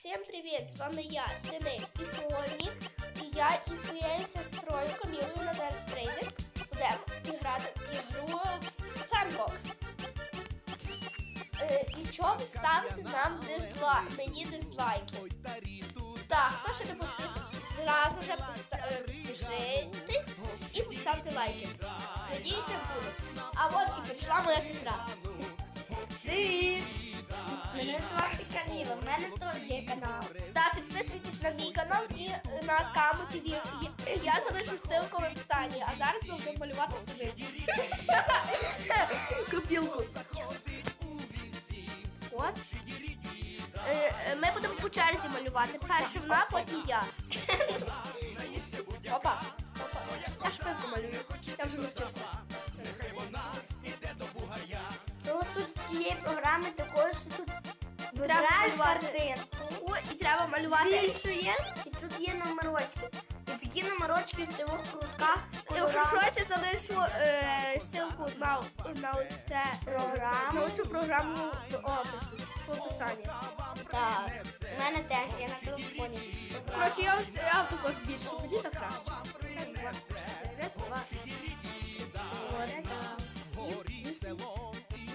Всім привіт! З вами я, Денис. І сьогодні я із своєю сестрою Камілою на зараз прийде. Будемо грати ігру в Sandbox. І чого ви ставите нам дизлайк? Мені дизлайки. Так, хто ще не підписаний, зразу же підпишитесь і поставте лайки. Надіюся, буде. А от і прийшла моя сестра. Привіт! Мене звати Каміла, в мене теж є канал. Та підписуйтесь на мій канал і на Каму ТВ. Я залишу ссылку в описанні, а зараз ми будемо малювати собі. Копілку. От. Е, е, Ми будемо по черзі малювати. Перше вона, потім я. Опа. Опа. Я швидко малюю. Я вже навчився. Тієї програми такої, що тут вибираєш картинку, і треба малювати. збільшуєш, і тут є номерочки. І такі номерочки в тих кружках Якщо щось я залишу е, ссылку на, на це Програму. на цю програму в описі, в описанні. Так, у мене теж є на телефоні. Коротше, я я тако збільшу, мені так краще. Раз, два, раз, два,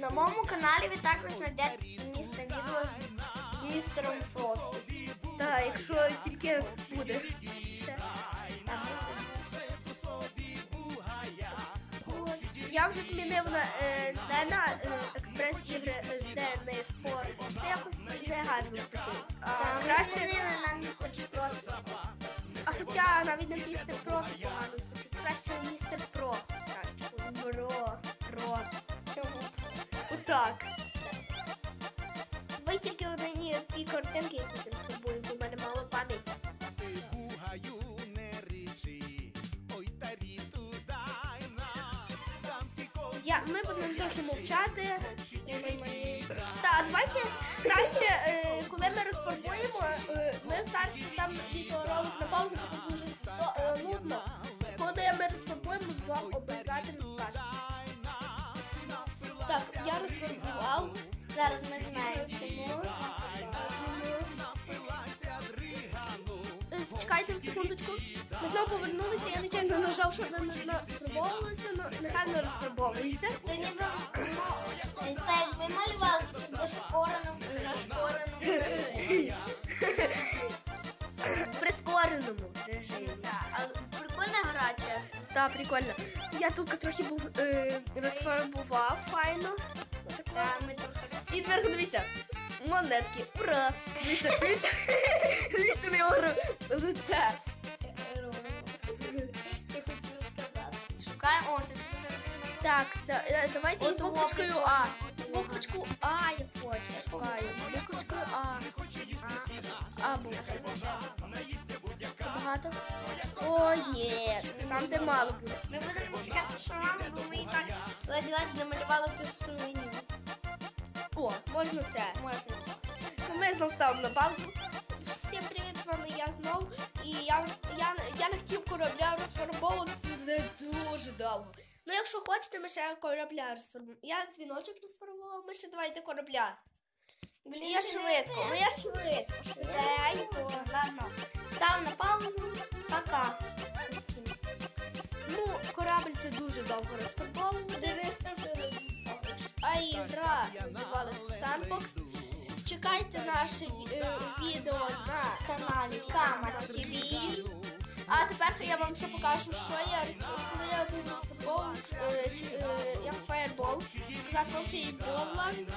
На моєму каналі ви також знайдете сумісне відео з, з містером профі. Так, якщо тільки буде. Ще. От. Я вже змінив на е, не на е, експрес-ігри, е, де не спор. Це якось не гарно звучить. А Там краще. змінили на містер профі. А хоча навіть на містер про погано звучить. Краще містер про. Краще. Бро, Про. Отак. Ви тільки одні дві картинки якісь розфарбуємо, бо в мене мало пам'яті. Бухаю не річі, ой тарі тудайна, там ті Я, ми будемо трохи мовчати. Так, давайте краще, е, коли ми розфарбуємо, е, ми зараз поставимо відеоролик на паузу, бо це дуже то, е, нудно. Коли ми розфарбуємо, вам обов'язково покажемо. Так. Зараз ми зменшимо. Е, Зачекайте секундочку. Ми знову повернулися, я нечайно нажав, щоб не розфарбовувалося, але нехай не розфарбовується. Це ніби ну, так ви малювали режимі. В прискореному режимі. Прикольна гра, чесно. Так, прикольно. Я тут трохи був е, розфарбував файно. І тепер дивіться. Монетки. Ура! Дивіться, дивіться. Дивіться на його лице. Я хотіла сказати. Шукаємо. О, тут Так, да, е, давайте От з буквочкою. А. З буквочкою А я хочу. Шукаю. З буквочкою А. А буква. Багато? Ой, ні. Там де мало буде. Ми будемо чекати шалану, бо ми і так ледь-ледь намалювали цю свиню. О, можна це. Можна. Ну, Ми знов ставимо на паузу. Всім привіт, з вами я знов. І я, я, я не хотів корабля розфарбовуватися не дуже довго. Ну, якщо хочете, ми ще корабля розфарбуємо. Я дзвіночок розфарбував, ми ще давайте корабля. Блін, я швидко, ну я швидко, швиденько. Ладно. Став на паузу. Пока. Ну, корабль це дуже довго розфарбовувати. Дивись, там А ігра називалась Sandbox. Чекайте наше е, відео на каналі Кама ТВ. А тепер я вам ще покажу, що я був розфарбовував, е, чи- е, як фаєрбол. Казати вам фаєрбол.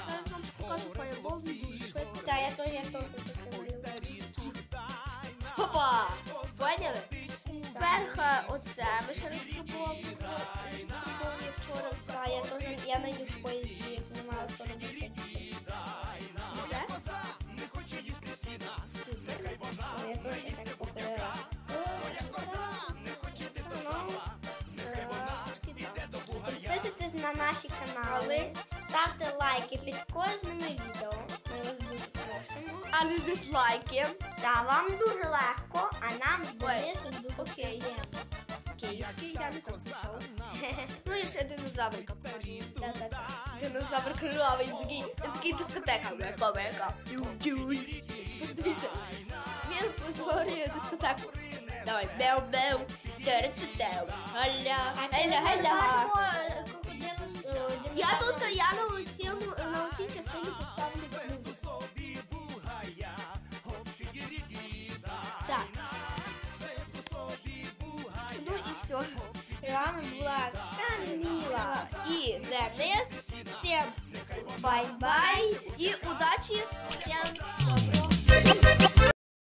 Зараз вам ще покажу фаєрбол, він дуже швидко. Та я теж я малюю. Хопа! Поняли? Тепер оце ми ще я вчора. Та я теж я на них Підписуйтесь на наші канали, ставте лайки під кожним відео. Ми вас дуже просимо. А не дизлайки. Та вам дуже легко, а нам з Денисом дуже приємно. Окей, окей, я не там зайшов. Ну і ще динозаврика. Динозавр кривавий такий, він такий дискотека. Мека, мека. Ю-ю. Подивіться, дискотеку. Давай, беу-беу, тер-тер-тер, галя, галя, галя. Я тут, я на І все. З вами була Каміла і Денис. Всім бай-бай і удачі. Всім добре.